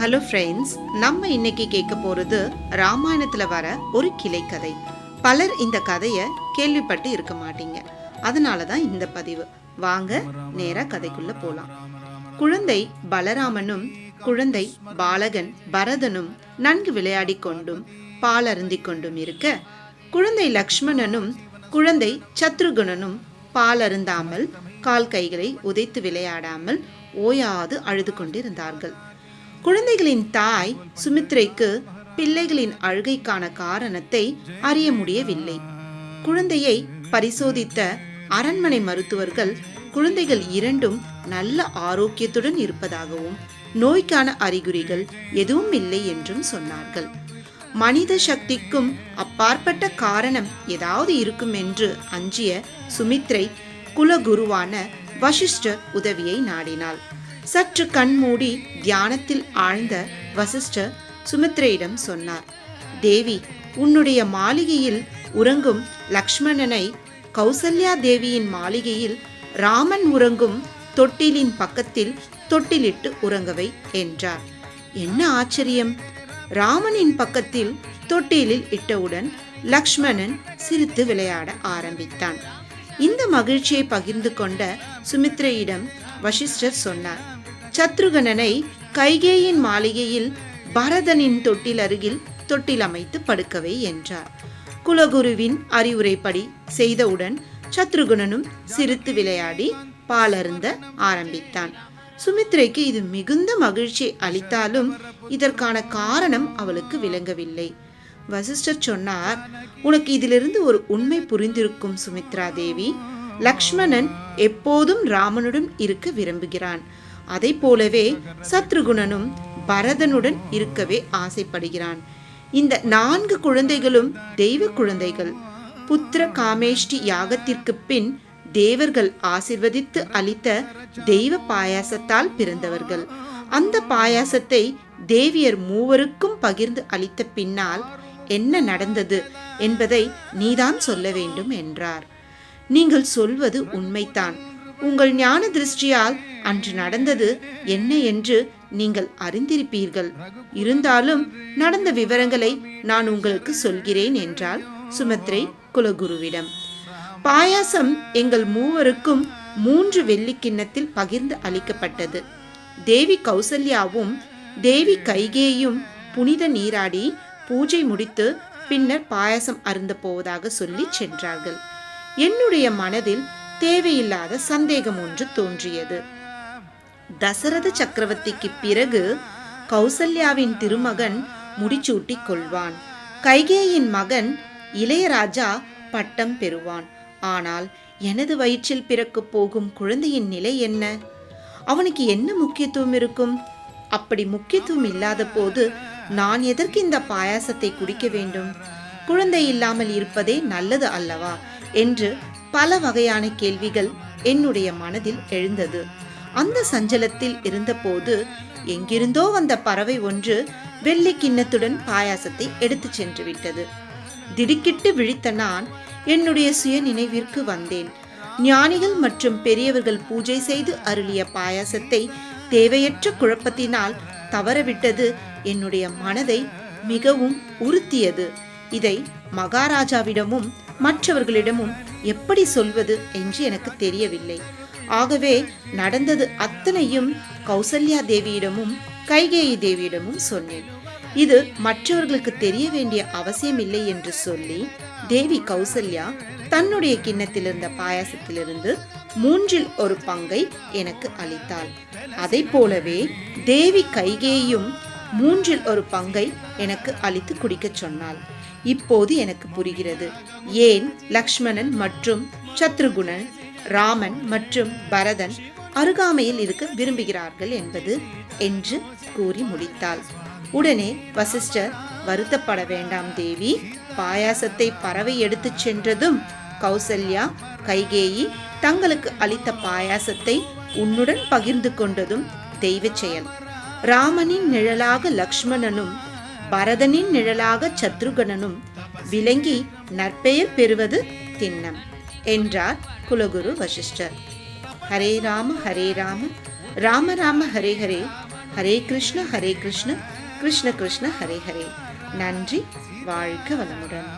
Hello friends நம்ம இன்னைக்கு கேட்க போறது ராமாயணத்துல வர ஒரு கிளை கதை பலர் இந்த கதையை கேள்விப்பட்டு இருக்க மாட்டீங்க. அதனால தான் இந்த பதிவு. வாங்க நேரா கதைக்குள்ள போலாம். குழந்தை பலராமனும் குழந்தை பாலகன் பரதனும் நன்கு விளையாடிக் கொண்டும் பால் அருந்திக் கொண்டும் இருக்க குழந்தை லக்ஷ்மணனும் குழந்தை சத்ருகுணனும் பால் அருந்தாமல் கால் கைகளை உதைத்து விளையாடாமல் ஓயாது அழுது கொண்டிருந்தார்கள். குழந்தைகளின் தாய் சுமித்ரைக்கு பிள்ளைகளின் அழுகைக்கான காரணத்தை அறிய முடியவில்லை. குழந்தையை பரிசோதித்த அரண்மனை மருத்துவர்கள் குழந்தைகள் இரண்டும் நல்ல ஆரோக்கியத்துடன் இருப்பதாகவும் நோய்க்கான அறிகுறிகள் எதுவும் இல்லை என்றும் சொன்னார்கள். மனித சக்திக்கும் அப்பாற்பட்ட காரணம் ஏதாவது இருக்கும் என்று அஞ்சிய சுமித்ரை குலகுருவான வசிஷ்டர் உதவியை நாடினாள். சற்று கண்மூடி தியானத்தில் ஆழ்ந்த வசிஷ்டர் சுமித்ரையிடம் சொன்னார் தேவி உன்னுடைய மாளிகையில் உறங்கும் லக்ஷ்மணனை கௌசல்யா தேவியின் மாளிகையில் ராமன் உறங்கும் தொட்டிலின் பக்கத்தில் தொட்டிலிட்டு உறங்கவை என்றார். என்ன ஆச்சரியம்? ராமனின் பக்கத்தில் தொட்டிலில் இட்டவுடன் லக்ஷ்மணன் சிரித்து விளையாட ஆரம்பித்தான். இந்த மகிழ்ச்சியை பகிர்ந்து கொண்ட சுமித்ரையிடம் வசிஷ்டர் சொன்னார். சத்ருகணனை கைகேயின் மாளிகையில் பரதனின் தொட்டில் அருகில் தொட்டில் அமைத்து படுக்கவை என்றார். குலகுருவின் அறிவுரைப்படி செய்தவுடன் சத்ருகுணனும் சிரித்து விளையாடி பாலருந்த ஆரம்பித்தான். சுமித்ரைக்கு இது மிகுந்த மகிழ்ச்சி அளித்தாலும் இதற்கான காரணம் அவளுக்கு விளங்கவில்லை. வசிஷ்டர் சொன்னார் உனக்கு இதிலிருந்து ஒரு உண்மை புரிந்திருக்கும் சுமித்ரா தேவி. லக்ஷ்மணன் எப்போதும் ராமனுடன் இருக்க விரும்புகிறான். அதை போலவே சத்ருகுணனும் பரதனுடன் இருக்கவே ஆசைப்படுகிறான். இந்த நான்கு குழந்தைகளும் தெய்வ குழந்தைகள். புத்திர காமேஷ்டி யாகத்திற்கு பின் தேவர்கள் ஆசிர்வதித்து அளித்த தெய்வ பாயாசத்தால் பிறந்தவர்கள். அந்த பாயாசத்தை தேவியர் மூவருக்கும் பகிர்ந்து அளித்த பின்னால் என்ன நடந்தது என்பதை நீதான் சொல்ல வேண்டும் என்றார். நீங்கள் சொல்வது உண்மைதான். உங்கள் ஞான திருஷ்டியால் அன்று நடந்தது என்ன என்று நீங்கள் அறிந்திருப்பீர்கள். இருந்தாலும் நடந்த விவரங்களை நான் உங்களுக்கு சொல்கிறேன் என்றால் சுமத்ரை குலகுருவிடம். பாயாசம் எங்கள் மூவருக்கும் மூன்று வெள்ளி கிண்ணத்தில் பகிர்ந்து அளிக்கப்பட்டது. தேவி கௌசல்யாவும் தேவி கைகேயும் புனித நீராடி பூஜை முடித்து பின்னர் பாயாசம் அருந்த போவதாக சொல்லி சென்றார்கள். என்னுடைய மனதில் தேவையில்லாத சந்தேகம் ஒன்று தோன்றியது. தசரத சக்கரவர்த்திக்கு பிறகு கௌசல்யாவின் திருமகன் முடிச்சூட்டிக் கொள்வான். கைகேயின் மகன் இளையராஜா பட்டம் பெறுவான். ஆனால் எனது வயிற்றில் பிறக்கப் போகும் குழந்தையின் நிலை என்ன? அவனுக்கு என்ன முக்கியத்துவம் இருக்கும்? அப்படி முக்கியத்துவம் இல்லாத போது நான் எதற்கு இந்த பாயாசத்தை குடிக்க வேண்டும்? குழந்தை இல்லாமல் இருப்பதே நல்லது அல்லவா? என்று பல வகையான கேள்விகள் என்னுடைய மனதில் எழுந்தது. அந்த சஞ்சலத்தில் இருந்தபோது எங்கிருந்தோ வந்த பறவை ஒன்று வெள்ளி கிண்ணத்துடன் பாயாசத்தை எடுத்துச் சென்று விட்டது. திடுக்கிட்டு விழித்த நான் என்னுடைய சுய நினைவிற்கு வந்தேன். ஞானிகள் மற்றும் பெரியவர்கள் பூஜை செய்து அருளிய பாயாசத்தை தேவையற்ற குழப்பத்தினால் தவறவிட்டது என்னுடைய மனதை மிகவும் உறுத்தியது. இதை மகாராஜாவிடமும் மற்றவர்களிடமும் எப்படி சொல்வது என்று எனக்கு தெரியவில்லை. ஆகவே நடந்தது அத்தனையும் கௌசல்யா தேவியிடமும் கைகேயி தேவியிடமும் சொன்னேன். இது மற்றவர்களுக்கு தெரிய வேண்டிய அவசியமில்லை என்று சொல்லி தேவி கௌசல்யா தன்னுடைய கிண்ணத்தில் இருந்த பாயாசத்திலிருந்து மூன்றில் ஒரு பங்கை எனக்கு அளித்தாள். அதை போலவே தேவி கைகேயும் மூன்றில் ஒரு பங்கை எனக்கு அளித்து குடிக்கச் சொன்னாள். இப்போது எனக்கு புரிகிறது. ஏன் லக்ஷ்மணன் மற்றும் சத்ருகுணன் ராமன் மற்றும் பரதன் அருகாமையில் இருக்க விரும்புகிறார்கள் என்பது என்று கூறி முடித்தாள். உடனே வசிஷ்டர் வருத்தப்பட வேண்டாம் தேவி. பாயாசத்தை பறவை எடுத்துச் சென்றதும் கௌசல்யா கைகேயி தங்களுக்கு அளித்த பாயாசத்தை உன்னுடன் பகிர்ந்து கொண்டதும் தெய்வ செயல். ராமனின் நிழலாக லக்ஷ்மணனும் பரதனின் நிழலாக சத்ருகணனும் விளங்கி நற்பெயர் பெறுவது திண்ணம் என்றார் குலகுரு வசிஷ்டர். ஹரே ராம ஹரே ராம ராம ராம ஹரே ஹரே ஹரே கிருஷ்ண ஹரே கிருஷ்ண கிருஷ்ண கிருஷ்ண ஹரே ஹரே. நன்றி வாழ்க வளமுடன்.